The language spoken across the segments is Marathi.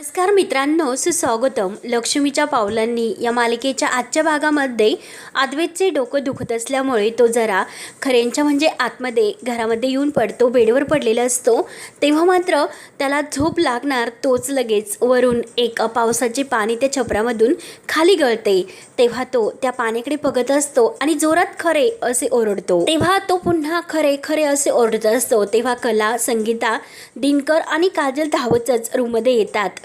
नमस्कार मित्रांनो सुस्वागतम. लक्ष्मीच्या पावलांनी या मालिकेच्या आजच्या भागामध्ये अद्वैतचे डोकं दुखत असल्यामुळे तो जरा खऱ्यांच्या म्हणजे आतमध्ये घरामध्ये येऊन पडतो बेडवर पडलेला असतो. तेव्हा मात्र त्याला झोप लागणार तोच लगेच. वरून एक पावसाचे पाणी त्या छपरामधून खाली गळते. तेव्हा तो त्या पाण्याकडे बघत असतो आणि जोरात खरे असे ओरडतो. तेव्हा तो पुन्हा खरे खरे असे ओरडत असतो. तेव्हा कला संगीता दिनकर आणि काजल धावतच रूममध्ये येतात.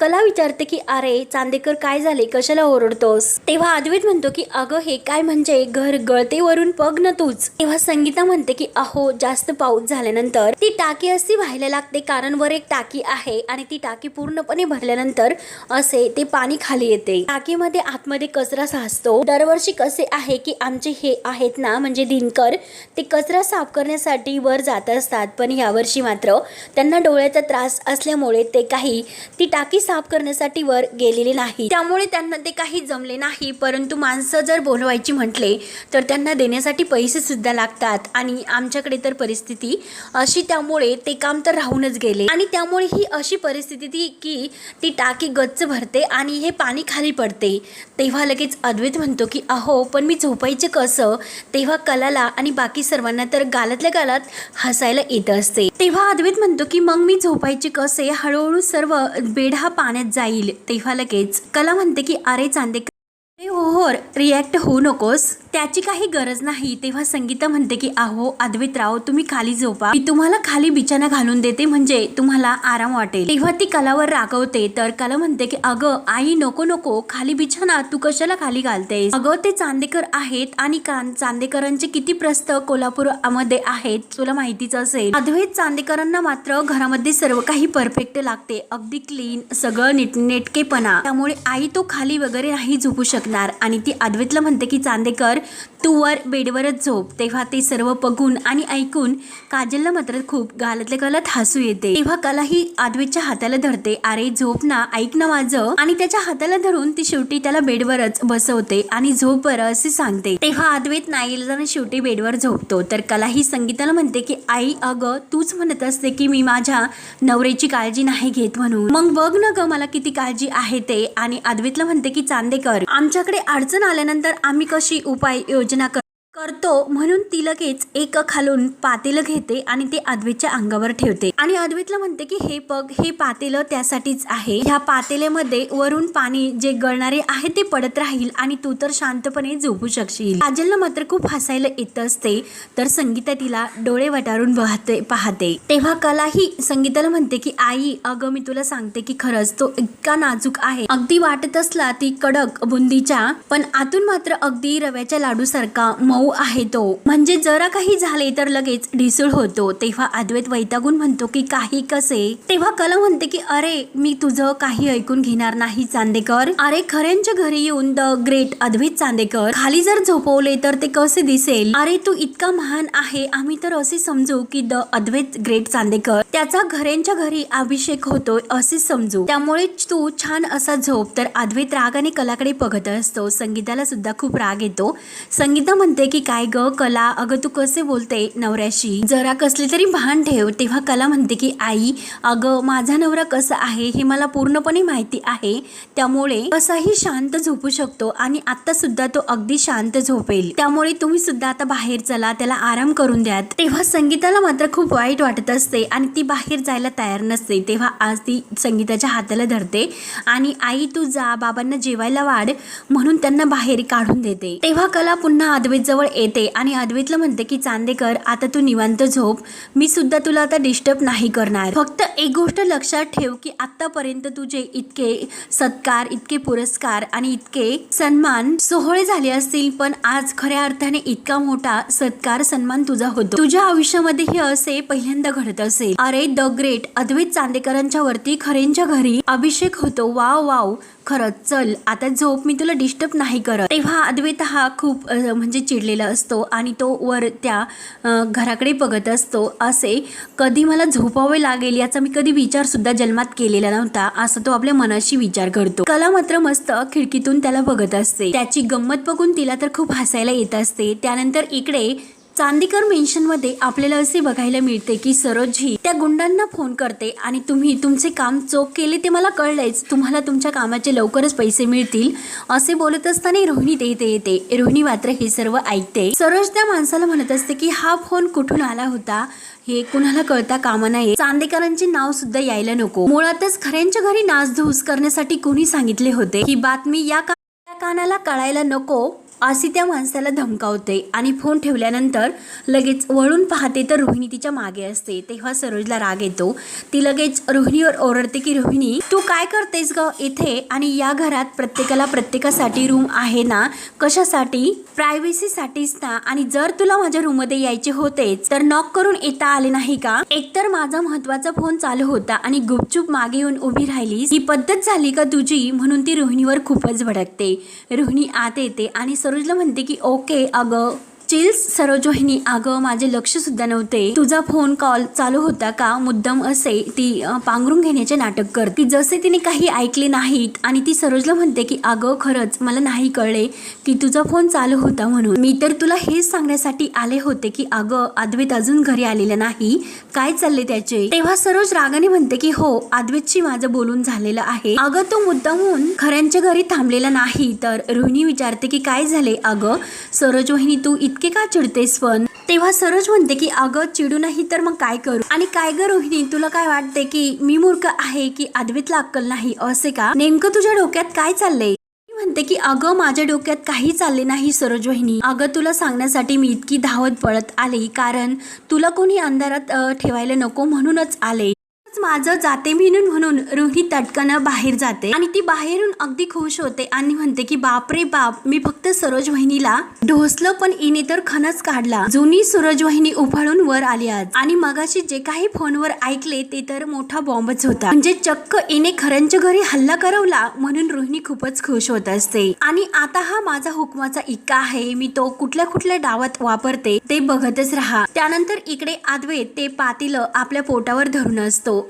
कला विचारते की अरे चांदेकर काय झाले? कशाला ओरडतोस? तेव्हा अद्वैत म्हणतो की अगं हे काय म्हणजे? घर गळते वरून पग न तूच. तेव्हा संगीता म्हणते की अहो जास्त पाऊस झाल्यानंतर ती टाकी अशी व्हायला लागते कारण वर एक टाकी आहे आणि ती टाकी पूर्णपणे भरल्यानंतर असे ते पाणी खाली येते. टाकीमध्ये आतमध्ये कचरा साचतो. दरवर्षी कसे आहे की आमचे हे आहेत ना म्हणजे दिनकर ते कचरा साफ करण्यासाठी वर जात असतात. पण यावर्षी मात्र त्यांना डोळ्याचा त्रास असल्यामुळे ते काही ती टाकी साफ करण्यासाठी वर गेलेले नाही. त्यामुळे त्यांना ते काही जमले नाही. परंतु माणसं जर बोलवायची म्हटले तर त्यांना देण्यासाठी पैसे सुद्धा लागतात. आणि आमच्याकडे तर परिस्थिती अशी त्यामुळे ते काम तर राहूनच गेले. आणि त्यामुळे ही अशी परिस्थिती ती की ती टाकी गच्च भरते आणि हे पाणी खाली पडते. तेव्हा लगेच अद्वैत म्हणतो की अहो पण मी झोपायचं कसं? तेव्हा कलाला आणि बाकी सर्वांना तर गालातल्या गालात हसायला येत असते. तेव्हा अद्वैत म्हणतो की मग मी झोपायचे कसे? हळूहळू सर्व बेड हा पाण्यात जाईल. तेव्हा लगेच कला म्हणते की अरे चांदेकर अरे हो, हो रिॲक्ट होऊ नकोस. त्याची काही गरज नाही. तेव्हा संगीता म्हणते की अहो अद्वैतराव तुम्ही खाली झोपा. मी तुम्हाला खाली बिछाना घालून देते म्हणजे तुम्हाला आराम वाटेल. तेव्हा ती कलावर रागवते तर कला म्हणते की अगं आई नको नको. खाली बिछाना. तू कशाला खाली घालतेस? अगं ते चांदेकर आहेत आणि कान चांदेकरांचे किती प्रस्त कोल्हापूरमध्ये आहेत तुला माहितीच असेल. अद्वैत चांदेकरांना मात्र घरामध्ये सर्व काही परफेक्ट लागते. अगदी क्लीन सगळं नीटनेटकेपणा. त्यामुळे आई तो खाली वगैरे नाही झोपू शकणार आणि ती अद्वैतला म्हणते की चांदेकर तू वर बेडवरच झोप. तेव्हा ते सर्व बघून आणि ऐकून काजलला मात्र खूप गालातल्या गालात हसू येते. तेव्हा कला ही अद्वैतच्या हाताला धरते. अरे झोप ना ऐक ना माझं. आणि त्याच्या हाताला धरून ती शेवटी त्याला बेडवरच बसवते आणि झोप बरं असे सांगते. तेव्हा आदवेत नाही शेवटी बेडवर झोपतो. तर कला ही संगीताला म्हणते की आई अगं तूच म्हणत असते की मी माझ्या नवऱ्याची काळजी नाही घेत म्हणून. मग बघ ना ग मला किती काळजी आहे ते. आणि आदवेतला म्हणते की चांदेकर आमच्याकडे अडचण आल्यानंतर आम्ही कशी उपाय योजना कर करतो म्हणून ती लगेच एक खालून पातेलं घेते आणि ते अद्वैतच्या अंगावर ठेवते. आणि अद्वैतला म्हणते की हे पग हे पातेलं त्यासाठीच आहे. ह्या पातेल्यामध्ये वरून पाणी जे गळणारे आहे ते पडत राहील आणि तू तर शांतपणे झोपू शकशील. काजलला मात्र खूप हसायला येत असते तर संगीता तिला डोळे वटारून पाहते पाहते. तेव्हा कलाही संगीताला म्हणते की आई अगं मी तुला सांगते की खरंच तो इतका नाजूक आहे. अगदी वाटत असला ती कडक बुंदीच्या पण आतून मात्र अगदी रव्याच्या लाडूसारखा मऊ भाऊ आहे तो. म्हणजे जरा काही झाले तर लगेच ढिसूळ होतो. तेव्हा अद्वैत वैतागून म्हणतो की काही कसे? तेव्हा कला म्हणते की अरे मी तुझं काही ऐकून घेणार नाही चांदेकर. अरे खऱ्यांच्या घरी येऊन द ग्रेट अद्वैत चांदेकर. खाली जर झोपवले तर ते कसे दिसेल? अरे तू इतका महान आहे. आम्ही तर असे समजू की द अद्वैत ग्रेट चांदेकर त्याचा घऱ्यांच्या घरी अभिषेक होतोय असे समजू. त्यामुळे तू छान असा झोप. तर अद्वैत रागाने कलाकडे बघत असतो. संगीताला सुद्धा खूप राग येतो. संगीता म्हणते की की काय ग? कला अगं तू कसे बोलते नवऱ्याशी? जरा कसले तरी भान ठेव. तेव्हा कला म्हणते की आई अगं माझा नवरा कसा आहे हे मला पूर्णपणे माहिती आहे. त्यामुळे कसाही शांत झोपू शकतो आणि आता सुद्धा तो अगदी शांत झोपेल. त्यामुळे तुम्ही सुद्धा आता बाहेर चला त्याला आराम करून द्यात. तेव्हा संगीताला मात्र खूप वाईट वाटत असते आणि ती बाहेर जायला तयार नसते. तेव्हा आज ती संगीताच्या हाताला धरते आणि आई तू जा बाबांना जेवायला वाढ. म्हणून त्यांना बाहेर काढून देते. तेव्हा कला पुन्हा आदवेजवळ जवळ येते आणि अद्वैतला म्हणते की चांदेकर आता तू निवांत झोप. मी सुद्धा तुला आता डिस्टर्ब नाही करणार. फक्त एक गोष्ट लक्षात ठेव की आतापर्यंत तुझे इतके सत्कार इतके पुरस्कार आणि इतके सन्मान सोहळे झाले असतील पण आज खऱ्या अर्थाने इतका मोठा सत्कार सन्मान तुझा होतो. तुझ्या आयुष्यामध्ये हे असे पहिल्यांदा घडत असेल. अरे द ग्रेट अद्वैत चांदेकरांच्या वरती खरेंच्या घरी अभिषेक होतो. Wow wow. खरंच चल आता झोप मी तुला डिस्टर्ब नाही करत. तेव्हा अद्वैत हा खूप म्हणजे चिडलेला असतो आणि तो वर त्या घराकडे बघत असतो. असे कधी मला झोपावे लागेल याचा मी कधी विचार सुद्धा जन्मात केलेला नव्हता असं तो आपल्या मनाशी विचार करतो. कला मात्र मस्त खिडकीतून त्याला बघत असते. त्याची गंमत बघून तिला तर खूप हसायला येत असते. त्यानंतर इकडे चांदीकर मेन्शनमध्ये आपल्याला असे बघायला मिळते की सरोजी त्या गुंडांना फोन करते आणि तुम्ही तुमचे काम चोख केले ते मला कळलेच तुम्हाला तुमच्या कामाचे लवकरच पैसे मिळतील. असे बोलत असताना रोहिणी ते इथे येते. रोहिणी मात्र हे सर्व ऐकते. सरोज त्या माणसाला म्हणत असते की हा फोन कुठून आला होता? हे कुणाला कळता कामा नये चांदेकरांचे नाव सुद्धा यायला नको. मुळातच खऱ्यांच्या घरी नाचधूस करण्यासाठी कोणी सांगितले होते? ही बातमी या कानाला कळायला नको? अशी त्या माणसाला धमकावते आणि फोन ठेवल्यानंतर लगेच वळून पाहते तर रोहिणी तिच्यामागे असते. तेव्हा सरोजला राग येतो. ती लगेच रोहिणीवर ओरडते की रोहिणी तू काय करतेस ग इथे? आणि या घरात प्रत्येकाला प्रत्येकासाठी रूम आहे ना? कशासाठी? प्रायव्हसीसाठीच ना? आणि जर तुला माझ्या रूममध्ये यायचे होतेच तर नॉक करून येता आले नाही का? एकतर माझा महत्त्वाचा फोन चालू होता आणि गुपचूप मागे येऊन उभी राहिलीस. ही पद्धत झाली का तुझी? म्हणून ती रोहिणीवर खूपच भडकते. रोहिणी आत येते आणि सरोजला म्हणते की ओके अगं चिल्स सरोजोहिनी अगं माझे लक्ष सुद्धा नव्हते. तुझा फोन कॉल चालू होता का? मुद्दाम असे ती पांघरून घेण्याचे नाटक कर ती जसे तिने काही ऐकले नाहीत आणि ती सरोजला म्हणते की अगं खरंच मला नाही कळले की तुझा फोन चालू होता म्हणून. मी तर तुला हेच सांगण्यासाठी आले होते की अगं अद्वैत अजून घरी आलेला नाही. काय चालले त्याचे? तेव्हा सरोज रागाने म्हणते की हो अद्वैतशी माझं बोलून झालेलं आहे. अगं तो मुद्दामहून खऱ्यांच्या घरी थांबलेला नाही. तर रोहिणी विचारते की काय झाले? अगं सरोज वहिनी तू इतके का चिडतेस पण तेव्हा सरोज म्हणते की अगं चिडू नाही तर मग काय करू? आणि काय ग रोहिणी तुला काय वाटते की मी मूर्ख आहे की अद्वैतला अक्कल नाही असे का? नेमकं तुझ्या डोक्यात काय चाललंय? म्हणते की अगं माझ्या डोक्यात काही चालले नाही सरोज वहिनी अगं तुला सांगण्यासाठी मी इतकी धावत पळत आले कारण तुला कोणी अंधारात ठेवायला नको म्हणूनच आले. माझं जाते म्हणून म्हणून रोहिणी तटकन बाहेर जाते. आणि ती बाहेरून अगदी खुश होते आणि म्हणते की बापरे बाप मी फक्त सरोज वहिनीला ढोसलं पण इने तर खनच काढला. जुनी सरोज वहिनी उफाळून वर आली आज. आणि मगाशी जे काही फोनवर ऐकले ते तर मोठा बॉम्बच होता. म्हणजे चक्क इने खऱ्यांच्या घरी हल्ला करवला म्हणून रोहिणी खूपच खुश होत असते. आणि आता हा माझा हुकमाचा इक्का आहे. मी तो कुठल्या कुठल्या डावात वापरते ते बघतच राहा. त्यानंतर इकडे आदवेत ते पातील आपल्या पोटावर धरून असतो.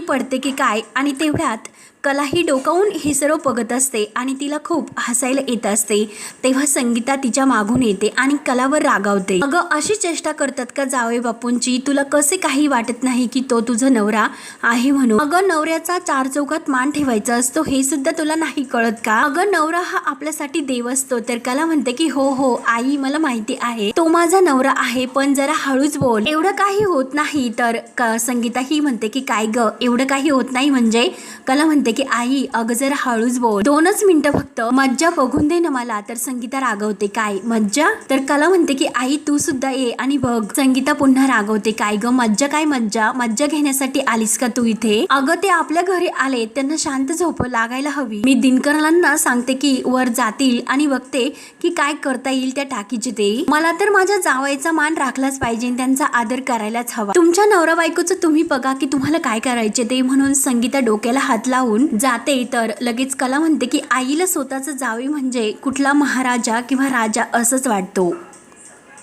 पडते की काय आणि तेवढ्यात कलाही डोकावून हे सर्व बघत असते आणि तिला खूप हसायला येत असते. तेव्हा संगीता तिच्या मागून येते आणि कलावर रागावते. अगं अशी चेष्टा करतात का जावे बापूंची? तुला कसे काही वाटत नाही की तो तुझा नवरा आहे म्हणून? अगं नवऱ्याचा चार चौकात मान ठेवायचा असतो हे सुद्धा तुला नाही कळत का? अगं नवरा हा आपल्यासाठी देव असतो तर कला म्हणते की हो हो आई मला माहिती आहे. तो माझा नवरा आहे पण जरा हळूच बोल. एवढं काही होत नाही तर संगीता ही म्हणते की काय ग? एवढं काही होत नाही म्हणजे? कला म्हणते की आई अगं जरा हळूच बोल. दोनच मिनिटं फक्त. मज्जा बघून दे ना मला. तर संगीता रागवते काय? मज्जा? तर कला म्हणते की आई तू सुद्धा ये आणि बघ. संगीता पुन्हा रागवते काय ग? मज्जा काय मज्जा? मज्जा घेण्यासाठी आलीस का तू इथे? अगं ते आपल्या घरी आले. त्यांना शांत झोप लागायला हवी. मी दिनकरांना सांगते की वर जातील आणि बघते की काय करता येईल त्या टाकीचे ते. मला तर माझ्या जावायचा मान राखलाच पाहिजे त्यांचा आदर करायलाच हवा. तुमच्या नवरा बायकोचं तुम्ही बघा की तुम्हाला काय करायचे ते म्हणून संगीता डोक्याला हात लावून जाते तर. लगेच कला म्हणते की आईला स्वतःचं जावे म्हणजे कुठला महाराजा किंवा राजा असंच वाटतो.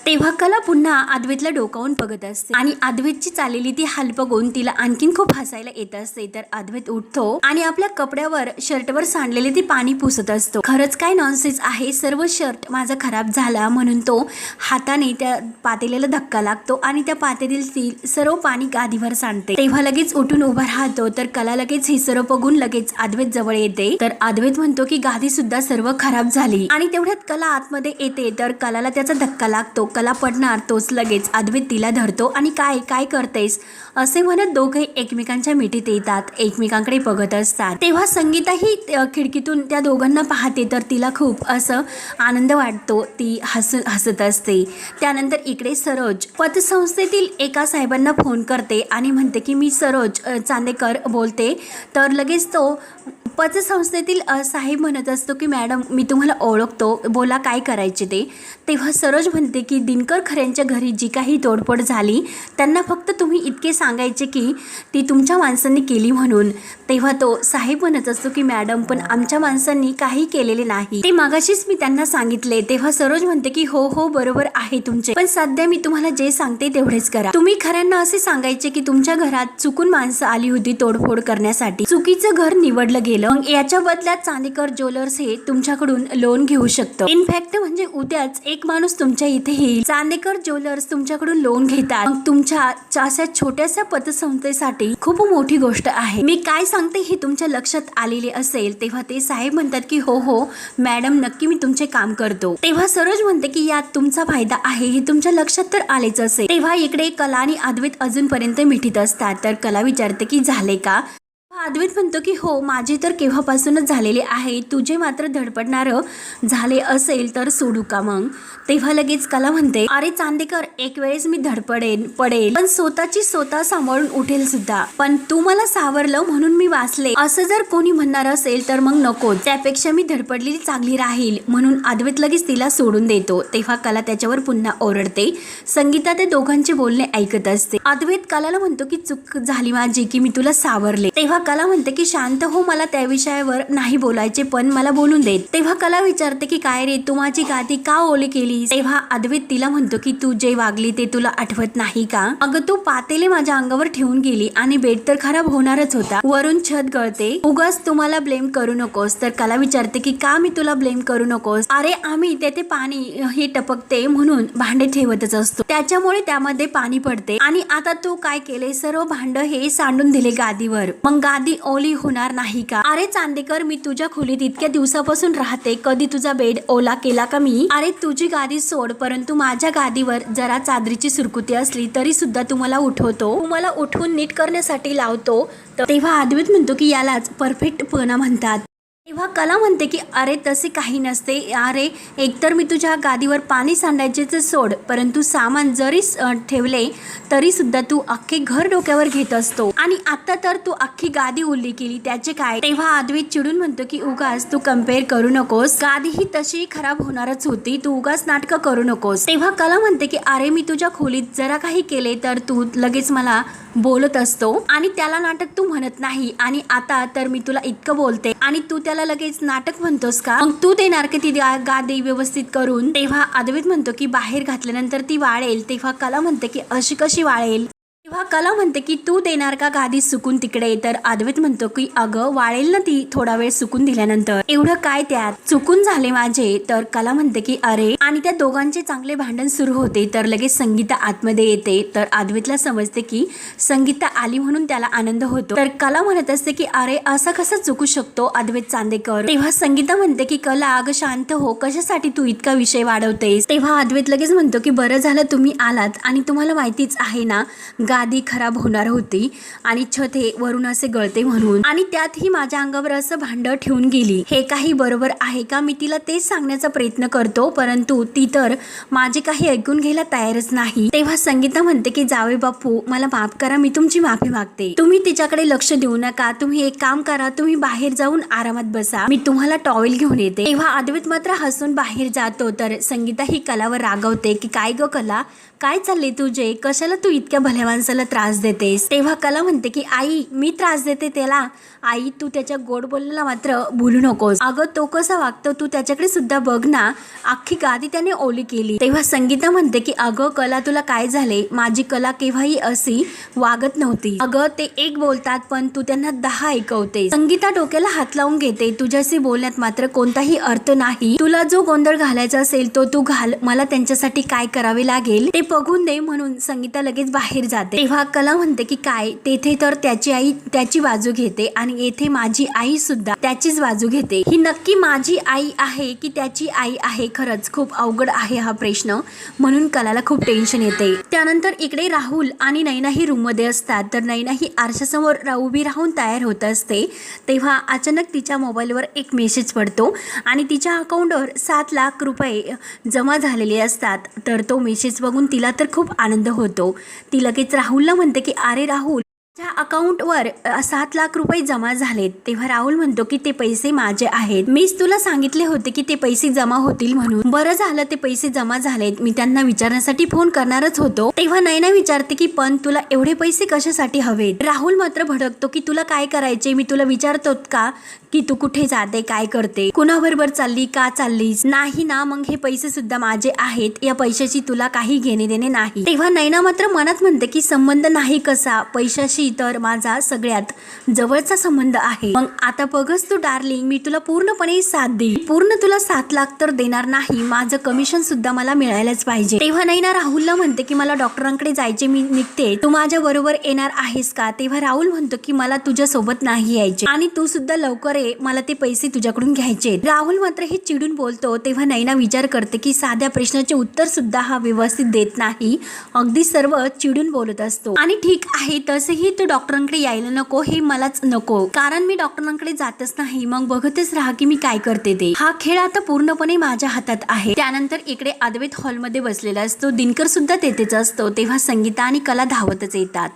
तेव्हा कला पुन्हा अद्वैतला डोकावून बघत असते. आणि अद्वैतची चाललेली ती हाल बघून तिला आणखीन खूप हसायला येत असते. तर अद्वैत उठतो आणि आपल्या कपड्यावर शर्टवर सांडलेले ती पाणी पुसत असतो. खरंच काय नॉनसेन्स आहे? सर्व शर्ट माझा खराब झाला म्हणून तो हाताने त्या पातेल्याला धक्का लागतो आणि त्या पातेतील सर्व पाणी गादीवर सांडते. तेव्हा लगेच उठून उभा राहतो. तर कला लगेच हे सर्व बघून लगेच अद्वैत जवळ येते. तर अद्वैत म्हणतो की गादी सुद्धा सर्व खराब झाली. आणि तेवढ्यात कला आतमध्ये येते. तर कलाला त्याचा धक्का लागतो. कला पडणार तोच लगेच. अद्वैत तिला धरतो आणि काय काय करतेस? असे म्हणत दोघे एकमेकांच्या मिठीत येतात. एकमेकांकडे बघत असतात. तेव्हा संगीताही खिडकीतून त्या दोघांना पाहते तर तिला खूप असं आनंद वाटतो. ती हस हसत असते. त्यानंतर इकडे सरोज. पतसंस्थेतील एका साहेबांना फोन करते आणि म्हणते की मी सरोज चांदेकर बोलते. तर लगेच तो पतसंस्थेतील साहेब म्हणत असतो की मॅडम मी तुम्हाला ओळखतो. बोला काय करायचे ते? तेव्हा सरोज म्हणते की दिनकर खऱ्यांच्या घरी जी काही तोडफोड झाली त्यांना फक्त तुम्ही इतके सांगायचे की ती तुमच्या माणसांनी केली म्हणून. तेव्हा तो साहेब म्हणत असतो की मॅडम पण आमच्या माणसांनी काही केलेले नाही. ते मागाशीच मी त्यांना सांगितले. तेव्हा सरोज म्हणते की हो हो बरोबर आहे तुमचे. पण सध्या मी तुम्हाला जे सांगते तेवढेच करा. तुम्ही खऱ्यांना असे सांगायचे की तुमच्या घरात चुकून माणसं आली होती तोडफोड करण्यासाठी. चुकीचं घर निवडलं गेलं. मग याच्या बदल्यात चांदेकर ज्वेलर्स हे तुमच्याकडून लोन घेऊ शकतं. इनफॅक्ट म्हणजे उद्याच एक माणूस तुमच्या इथेही देखील चांदेकर ज्वेलर्स तुमच्याकडून लोन घेतात. मग तुमच्या अशा छोट्याशा पतसंस्थेसाठी खूप मोठी गोष्ट आहे. मी काय सांगते हे तुमच्या लक्षात आलेले असेल तेव्हा ते साहेब म्हणतात की हो हो मॅडम नक्की मी तुमचे काम करतो. तेव्हा सरोज म्हणते की यात तुमचा फायदा आहे हे तुमच्या लक्षात तर आलेच असेल. तेव्हा इकडे कला आणि अद्वैत अजूनपर्यंत मिठीत असतात. तर कला विचारते की झाले का? अद्वैत म्हणतो की हो माझे तर केव्हापासूनच झालेले आहे. तुझे मात्र धडपडणार झाले असेल तर सोडू का मग? तेव्हा लगेच कला म्हणते अरे चांदेकर एक वेळेस मी धडपडेन पडेल पण स्वतःची स्वतः सांभाळून उठेल सुद्धा. पण तू मला सावरलं म्हणून मी वाचले. असं जर कोणी म्हणणार असेल तर मग नको त्यापेक्षा मी धडपडलेली चांगली राहील म्हणून अद्वैत लगेच तिला सोडून देतो. तेव्हा कला त्याच्यावर पुन्हा ओरडते. संगीता ते दोघांचे बोलणे ऐकत असते. अद्वैत कलाला म्हणतो की चूक झाली माझी की मी तुला सावरले. तेव्हा कला म्हणते की शांत हो मला त्या विषयावर नाही बोलायचे पण मला बोलून देत. तेव्हा कला विचारते की काय रे तू माझी गादी का ओली केली तेव्हा अद्वैत तिला म्हणतो की तू जे वागली ते तुला आठवत नाही का? अगं तू पातेले माझ्या अंगावर ठेवून गेली आणि बेड तर खराब होणारच होता. वरून छत गळते. उगाच तुम्हाला ब्लेम करू नकोस. तर कला विचारते की का मी तुला ब्लेम करू नकोस? अरे आम्ही तेथे पाणी हे टपकते म्हणून भांडे ठेवतच असतो. त्याच्यामुळे त्यामध्ये पाणी पडते. आणि आता तू काय केले सर्व भांड हे सांडून दिले गादीवर. मग गादी ओली होणार नाही का? अरे चांदेकर मी तुझ्या खोलीत इतक्या दिवसापासून राहते. कधी तुझा बेड ओला केला का मी? अरे तुझी गादी सोड परंतु माझ्या गादीवर जरा चादरीची सुरकुती असली तरी सुद्धा तू मला उठवतो. तुम्हाला मला उठवून नीट करण्यासाठी लावतो. तर तेव्हा अद्वित म्हणतो की यालाच परफेक्टपणा म्हणतात. तेव्हा कला म्हणते की अरे तसे काही नसते. अरे एकतर मी तुझ्या गादीवर पाणी सांडायचे तर सोड परंतु सामान जरी ठेवले तरी सुद्धा तू अख्खे घर डोक्यावर घेत असतो. आणि आता तर तू अख्खी गादी उरली केली. त्याचे काय? तेव्हा अद्वैत चिडून म्हणतो की उगाच तू कंपेअर करू नकोस. गादी ही तशी खराब होणारच होती. तू उगाच नाटकं करू नकोस. तेव्हा कला म्हणते की अरे मी तुझ्या खोलीत जरा काही केले तर तू लगेच मला बोलत असतो. आणि त्याला नाटक तू म्हणत नाही. आणि आता तर मी तुला इतकं बोलते. आणि तू त्याला लगेच नाटक म्हणतोस का? मग तू देणार की ती गा- गादी व्यवस्थित करून? तेव्हा अद्वैत म्हणतो की बाहेर घातल्यानंतर ती वाळेल तेव्हा कला म्हणते की अशी कशी वाळेल? तेव्हा कला म्हणते की तू देणार का गादी सुकून तिकडे? तर अद्वैत म्हणतो की अगं वाळेल ना ती थोडा वेळ सुकून दिल्यानंतर. एवढं काय त्यात? चुकून झाले माझे. तर कला म्हणते की अरे आणि त्या दोघांचे चांगले भांडण सुरू होते तर लगेच संगीता आतमध्ये येते. तर अद्वैतला समजते की संगीता आली म्हणून त्याला आनंद होतो. तर कला म्हणत असते की अरे असं कसं चुकू शकतो अद्वैत चांदेकर? तेव्हा संगीता म्हणते की कला अगं शांत हो. कशासाठी तू इतका विषय वाढवतेस? तेव्हा अद्वैत लगेच म्हणतो की बरं झालं तुम्ही आलात आणि तुम्हाला माहितीच आहे ना आधी खराब होणार होती आणि छत हे वरून असे गळते म्हणून. आणि त्यातही माझ्या अंगावर असं भांड ठेवून गेली. हे काही बरोबर आहे का मी तिला तेच सांगण्याचा प्रयत्न करतो परंतु ती तर माझे काही ऐकून घ्यायला तयारच नाही. तेव्हा संगीता म्हणते की जावे बापू मला माफ करा मी तुमची माफी मागते. तुम्ही तिच्याकडे लक्ष देऊ नका. तुम्ही एक काम करा तुम्ही बाहेर जाऊन आरामात बसा. मी तुम्हाला टॉवेल घेऊन येते. तेव्हा अद्वैत मात्र हसून बाहेर जातो तर संगीता ही कलावर रागवते की काय ग कला? काय चालले तुझे? कशाला तू इतक्या भल्या माणसाला त्रास देतेस? तेव्हा कला म्हणते की आई मी त्रास देते त्याला. आई तू त्याच्या गोड बोलण्याला मात्र भूलू नकोस. अगं तो कसा वागतो तू त्याच्याकडे सुद्धा बघ ना. अख्खी गादी त्याने ओली केली. तेव्हा संगीता म्हणते की अगं कला तुला काय झाले? माझी कला केव्हाही अशी वागत नव्हती. अगं ते एक बोलतात पण तू त्यांना दहा ऐकवते संगीता डोक्याला हात लावून घेते तुझ्याशी बोलण्यात मात्र कोणताही अर्थ नाही. तुला जो गोंधळ घालायचा असेल तो तू घाल. मला त्यांच्यासाठी काय करावे लागेल? ते बघून दे म्हणून संगीता लगेच बाहेर जाते. तेव्हा कला म्हणते की काय? तेथे तर त्याची आई त्याची बाजू घेते आणि येथे माझी आई सुद्धा त्याचीच बाजू घेते. ही नक्की माझी आई आहे की त्याची आई आहे? खरंच खूप अवघड आहे हा प्रश्न. म्हणून कलाला खूप टेन्शन येते. त्यानंतर इकडे राहुल आणि नैना ही रूममध्ये असतात. तर नैना ही आरशासमोर उभी राहून तयार होत असते. तेव्हा अचानक तिच्या मोबाईलवर एक मेसेज पडतो आणि तिच्या अकाउंटवर सात लाख रुपये जमा झालेले असतात. तर तो मेसेज बघून तिला तर खूप आनंद होतो. ती लगेच राहुलला म्हणते की अरे राहुल त्या अकाउंटवर सात लाख रुपये जमा झालेत. तेव्हा राहुल म्हणतो की ते पैसे माझे आहेत. मीच तुला सांगितले होते की ते पैसे जमा होतील म्हणून. बरं झालं ते पैसे जमा झालेत. मी त्यांना विचारण्यासाठी फोन करणारच होतो. तेव्हा नैना विचारते की पण तुला एवढे पैसे कशासाठी हवेत? राहुल मात्र भडकतो की तुला काय करायचे मी तुला विचारतो का? की तू कुठे जाते काय करते कुणाबरोबर चालली का चाललीस? नाही ना मग हे पैसे सुद्धा माझे आहेत. या पैशाची तुला काही घेणे देणे नाही. तेव्हा नैना मात्र मनात म्हणते की संबंध नाही कसा? पैशाशी तर माझा सगळ्यात जवळचा संबंध आहे. मग आता बघच तू डार्लिंग मी तुला पूर्णपणे साथ देईल. पूर्ण तुला सात लाख तर देणार नाही. माझं कमिशन सुद्धा मला मिळायलाच पाहिजे. तेव्हा नैना राहुलला म्हणते की मला डॉक्टरांकडे जायचे मी निघते. तू माझ्या बरोबर येणार आहेस का? तेव्हा राहुल म्हणतो की मला तुझ्या सोबत नाही यायचे. आणि तू सुद्धा लवकर ये मला ते पैसे तुझ्याकडून घ्यायचे. राहुल मात्र हे चिडून बोलतो तेव्हा नैना विचार करते की साध्या प्रश्नाचे उत्तर सुद्धा हा व्यवस्थित देत नाही. अगदी सर्व चिडून बोलत असतो. आणि ठीक आहे तसेही तो डॉक्टरांकडे यायला नको हे मलाच नको. कारण मी डॉक्टरांकडे जातच नाही मग बघतच राहा की मी काय करते ते. हा खेळ आता पूर्णपणे माझ्या हातात आहे. त्यानंतर इकडे अद्वैत हॉलमध्ये बसलेला असतो. दिनकर सुद्धा तेथेच असतो तेव्हा संगीता आणि कला धावतच येतात.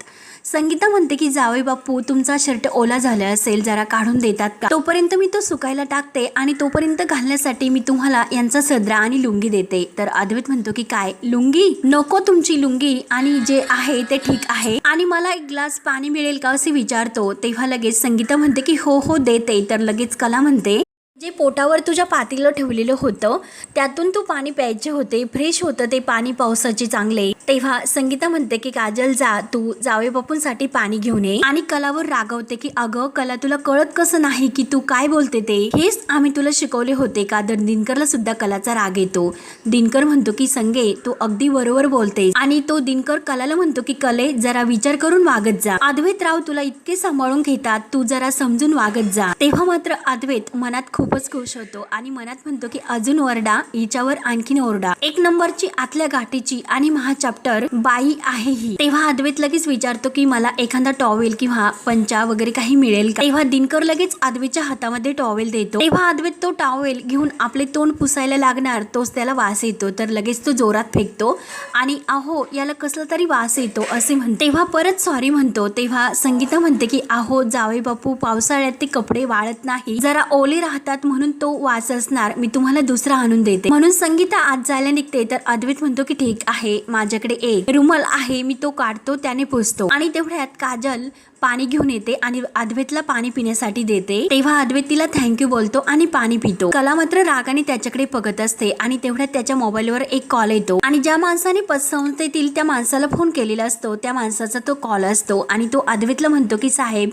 संगीता म्हणते की जावे बापू तुमचा शर्ट ओला झाला असेल जरा काढून देतात का? तोपर्यंत मी तो सुकायला टाकते आणि तोपर्यंत घालण्यासाठी मी तुम्हाला यांचा सदरा आणि लुंगी देते. तर अद्वैत म्हणतो की काय? लुंगी? नको तुमची लुंगी. आणि जे आहे ते ठीक आहे. आणि मला एक ग्लास पाणी मिळेल का? असे विचारतो. तेव्हा लगेच संगीता म्हणते की हो हो देते. तर लगेच कला म्हणते जे पोटावर तुझ्या पातीलं ठेवलेलं होतं त्यातून तू पाणी प्यायचे होते फ्रेश होतं ते पाणी पावसाचे चांगले. तेव्हा संगीता म्हणते की काजल जा तू जावे बापूंसाठी पाणी घेऊन ये. आणि कलावर रागवते की अगं कला तुला कळत कसं नाही की तू काय बोलते ते? हेच आम्ही तुला शिकवले होते का? तर दिनकरला सुद्धा कलाचा राग येतो. दिनकर म्हणतो की संगे तू अगदी बरोबर बोलते आणि तो दिनकर कलाला म्हणतो की कले जरा विचार करून वागत जा. अद्वैत राव तुला इतके सांभाळून घेतात तू जरा समजून वागत जा. तेव्हा मात्र अद्वैत मनात खूप खूपच खुश होतो आणि मनात म्हणतो की अजून ओरडा हिच्यावर आणखीन ओरडा. एक नंबरची आतल्या गाठीची आणि महाचाप्टर बाई आहे ही. तेव्हा अद्वैत लगेच विचारतो की मला एखादा टॉवेल किंवा पंचा वगैरे काही मिळेल का? तेव्हा दिनकर लगेच अद्वैतच्या हातामध्ये टॉवेल देतो. तेव्हा अद्वैत तो टॉवेल घेऊन आपले तोंड पुसायला लागणार तोच त्याला वास येतो. तर लगेच तो जोरात फेकतो आणि अहो याला कसला तरी वास येतो असे म्हणते. तेव्हा परत सॉरी म्हणतो. तेव्हा संगीता म्हणते की अहो जावे बापू पावसाळ्यात ते कपडे वाळत नाही. जरा ओले राहतात म्हणून तो वाच असणार मी तुम्हाला दुसरा आणून देते. म्हणून संगीता आज जायला निघते तर अद्वैत म्हणतो की ठीक आहे माझ्याकडे एक रुमाल आहे मी तो काढतो त्याने पुसतो. आणि तेवढ्यात काजल पाणी घेऊन येते आणि अद्वैतला पाणी पिण्यासाठी देते. तेव्हा अद्वैत तिला थँक्यू बोलतो आणि पाणी पितो. कला मात्र रागाने त्याच्याकडे बघत असते आणि तेवढ्यात त्याच्या मोबाईलवर एक कॉल येतो. आणि ज्या माणसाने पतसंस्थेतील त्या माणसाला फोन केलेला असतो. त्या माणसाचा तो कॉल असतो आणि तो अद्वैतला म्हणतो की साहेब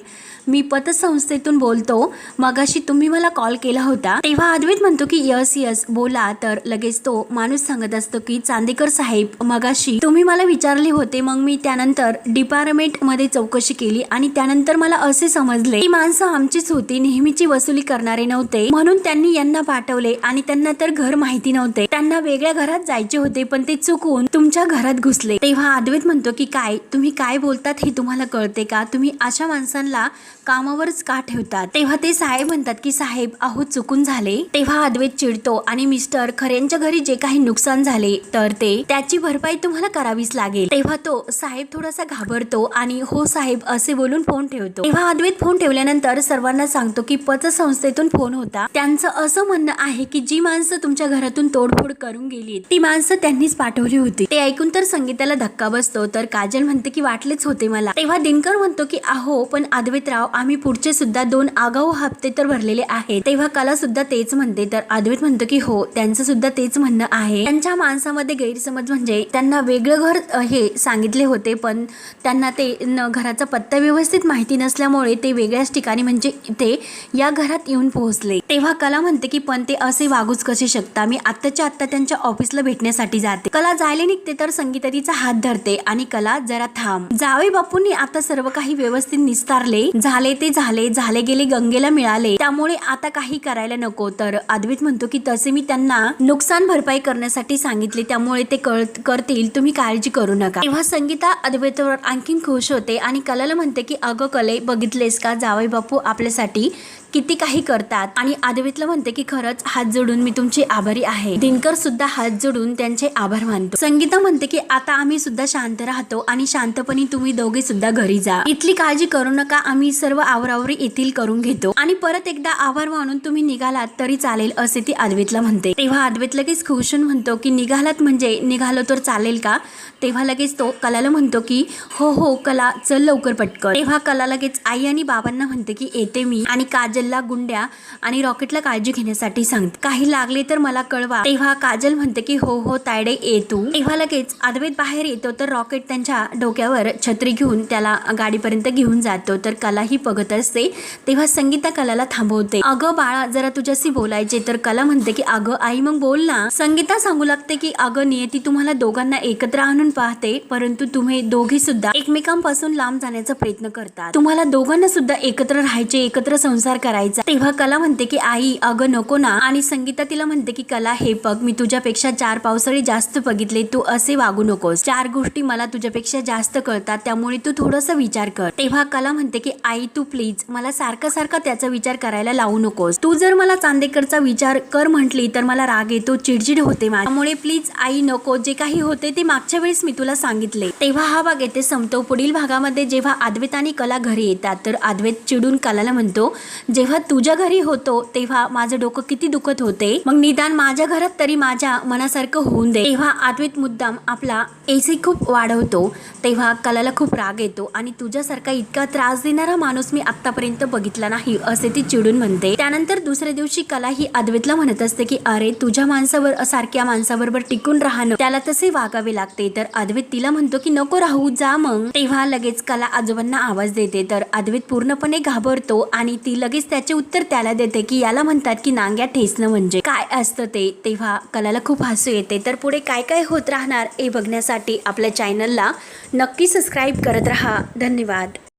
मी पतसंस्थेतून बोलतो. मगाशी तुम्ही मला कॉल केला होता. तेव्हा अद्वैत म्हणतो की यस यस बोला. तर लगेच तो माणूस सांगत असतो की चांदेकर साहेब मगाशी तुम्ही मला विचारले होते. मग मी त्यानंतर डिपार्टमेंटमध्ये चौकशी केली आणि त्यानंतर मला असे समजले की माणसं आमचीच होती नेहमीची वसुली करणारे नव्हते. म्हणून त्यांनी यांना पाठवले आणि त्यांना तर घर माहिती नव्हते. त्यांना वेगळ्या घरात जायचे होते पण ते चुकून तुमच्या घरात घुसले. तेव्हा अद्वैत म्हणतो की काय? तुम्ही काय बोलतात हे तुम्हाला कळते का? तुम्ही अशा माणसांना कामावरच का ठेवतात? तेव्हा ते साहेब म्हणतात की साहेब अहो चुकून झाले. तेव्हा अद्वैत चिडतो आणि मिस्टर खऱ्यांच्या घरी जे काही नुकसान झाले तर ते त्याची भरपाई तुम्हाला करावीच लागेल. तेव्हा तो साहेब थोडासा घाबरतो आणि हो साहेब असे बोलून फोन ठेवतो. तेव्हा अद्वैत फोन ठेवल्यानंतर सर्वांना सांगतो की पतसंस्थेतून फोन होता. त्यांचं असं म्हणणं आहे की जी माणसं तुमच्या घरातून तोडफोड करून गेली ती माणसं त्यांनीच पाठवली होती. ते ऐकून तर संगीताला धक्का बसतो तर काजल म्हणते की वाटलेच होते मला. तेव्हा दिनकर म्हणतो की अहो पण अद्वैतराव आम्ही पुढचे सुद्धा दोन आगाऊ हप्ते तर भरलेले आहेत. तेव्हा कला सुद्धा तेच म्हणते. तर अद्वैत म्हणतो की हो त्यांचं सुद्धा तेच म्हणणं आहे. त्यांच्या माणसामध्ये गैरसमज म्हणजे त्यांना वेगळं घर हे सांगितले होते पण त्यांना ते न घराचा पत्ता व्यवस्थित माहिती नसल्यामुळे ते वेगळ्याच ठिकाणी म्हणजे इथे या घरात येऊन पोहोचले. तेव्हा कला म्हणते की पण ते असे वागूच कसे शकता? मी आत्ताच्या आत्ता त्यांच्या ऑफिसला भेटण्यासाठी जाते. कला जायला निघते तर संगीता तिचा हात धरते आणि कला जरा थांब. जावे बापूंनी आता सर्व काही व्यवस्थित निस्तारले. झाले ते झाले झाले गेले गंगेला मिळाले. त्यामुळे आता काही करायला नको तर अद्वित म्हणतो की तसे मी त्यांना नुकसान भरपाई करण्यासाठी सांगितले. त्यामुळे ते करतील. तुम्ही काळजी करू नका. तेव्हा संगीता अद्वैतवर आणखीन खुश होते आणि कलाला म्हणते की अगं कले बघितलेस का? जावई बापू आपल्यासाठी किती काही करतात आणि आदवीतलं म्हणते की खरंच हात जोडून मी तुमची आभारी आहे. दिनकर सुद्धा हात जोडून त्यांचे आभार मानतो. संगीता म्हणते की आता आम्ही सुद्धा शांत राहतो आणि शांतपणे तुम्ही दोघे सुद्धा घरी जा. इथली काळजी करू नका आम्ही सर्व आवरावरी येथील करून घेतो. आणि परत एकदा आभार मानून तुम्ही निघालात तरी चालेल असे ती अद्वैतला म्हणते. तेव्हा अद्वैत लगेच खुशून म्हणतो की निघालात म्हणजे निघालो तर चालेल का? तेव्हा लगेच तो कलाला म्हणतो की हो हो कला चल लवकर पटकन. तेव्हा कला लगेच आई आणि बाबांना म्हणते की येते मी. आणि काजल काजलला गुंड्या आणि रॉकेटला काळजी घेण्यासाठी सांगते. काही लागले तर मला कळवा. तेव्हा काजल म्हणते की हो हो तायडे ये तू. तेव्हा लगेच अद्वैत बाहेर येतो तर रॉकेट त्यांच्या डोक्यावर छत्री घेऊन त्याला गाडीपर्यंत घेऊन जातो. तर कला ही बघत असते. तेव्हा संगीता कलाला थांबवते. अगं बाळा जरा तुझ्याशी बोलायचे तर कला म्हणते की अगं आई मग बोल ना. संगीता सांगू लागते की अगं नियती तुम्हाला दोघांना एकत्र आणून पाहते परंतु तुम्ही दोघे सुद्धा एकमेकांपासून लांब जाण्याचा प्रयत्न करतात. तुम्हाला दोघांना सुद्धा एकत्र राहायचे एकत्र संसार करायचा तेव्हा कला म्हणते की आई अगं नको ना. आणि संगीता तिला म्हणते की कला हे बघ मी तुझ्यापेक्षा चार पावसाळे जास्त बघितले तू असे वागू नकोस. चार गोष्टी मला तुझ्यापेक्षा जास्त कळतात त्यामुळे तू थोडस विचार कर. तेव्हा कला म्हणते की आई तू प्लीज मला सारखा सारखा त्याचा विचार करायला लावू नकोस. तू जर मला चांदेकरचा विचार कर म्हटली तर मला राग येतो चिडचिड होते त्यामुळे प्लीज आई नको. जे काही होते ते मागच्या वेळेस मी तुला सांगितले. तेव्हा हा भाग येते संपतो पुढील भागामध्ये जेव्हा अद्वैत आणि कला घरी येतात तर अद्वैत चिडून कलाला म्हणतो जेव्हा तुझ्या घरी होतो तेव्हा माझं डोकं किती दुखत होते? मग निदान माझ्या घरात तरी माझ्या मनासारखं होऊन दे. तेव्हा अद्वैत मुद्दाम आपला एसी खूप वाढवतो. तेव्हा कलाला खूप राग येतो आणि तुझ्यासारखा इतका त्रास देणारा माणूस मी आतापर्यंत बघितला नाही असे ती चिडून म्हणते. त्यानंतर दुसऱ्या दिवशी कला ही अद्वैतला म्हणत असते की अरे तुझ्या माणसावर सारख्या माणसाबरोबर टिकून राहणं त्याला तसे वागावे लागते. तर अद्वैत तिला म्हणतो की नको राहू जा मग. तेव्हा लगेच कला आजोबांना आवाज देते. तर अद्वैत पूर्णपणे घाबरतो आणि ती लगेच त्याचे उत्तर त्याला देते की याला म्हणतात की नांग्या ठेचणं म्हणजे काय असतं ते? तेव्हा कलाला खूप हसू येते. तर पुढे काय काय होत राहणार हे बघण्यासाठी आपल्या चॅनलला नक्की सबस्क्राईब करत राहा. धन्यवाद.